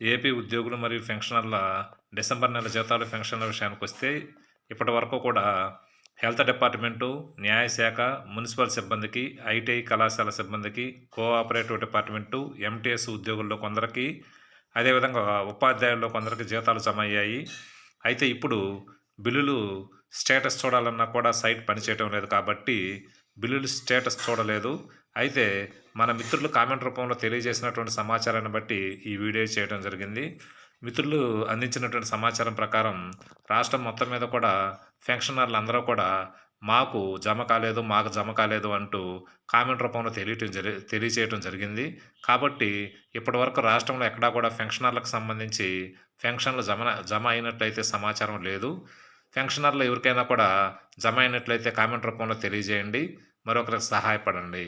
AP ఉద్యోగులు మరియు పెన్షనర్ల December నెల జీతాలు పెన్షన్ల విషయానికి వస్తే ఇప్పటి వరకు కూడా హెల్త్ డిపార్ట్మెంటు న్యాయశాఖ మున్సిపల్ సిబ్బందికి ఐటీఐ కళాశాల సిబ్బందికి కోఆపరేటివ్ డిపార్ట్మెంటు ఎంటీఎస్ ఉద్యోగుల్లో కొందరికి అదేవిధంగా ఉపాధ్యాయుల్లో కొందరికి జీతాలు జమ అయ్యాయి. అయితే ఇప్పుడు బిల్లులు స్టేటస్ చూడాలన్నా కూడా సైట్ పనిచేయడం లేదు కాబట్టి బిల్లులు స్టేటస్ చూడలేదు. అయితే మన మిత్రులు కామెంట్ రూపంలో తెలియజేసినటువంటి సమాచారాన్ని బట్టి ఈ వీడియో చేయడం జరిగింది. మిత్రులు అందించినటువంటి సమాచారం ప్రకారం రాష్ట్రం మొత్తం మీద కూడా పెన్షనర్లు అందరూ కూడా మాకు జమ కాలేదు మాకు జమ కాలేదు అంటూ కామెంట్ రూపంలో తెలియటం జరి తెలియచేయటం జరిగింది. కాబట్టి ఇప్పటివరకు రాష్ట్రంలో ఎక్కడా కూడా పెన్షనర్లకు సంబంధించి పెన్షన్లు జమ జమ అయినట్లయితే సమాచారం లేదు. పెన్షనర్లు ఎవరికైనా కూడా జమ అయినట్లయితే కామెంట్ రూపంలో తెలియజేయండి. మరొకరికి సహాయపడండి.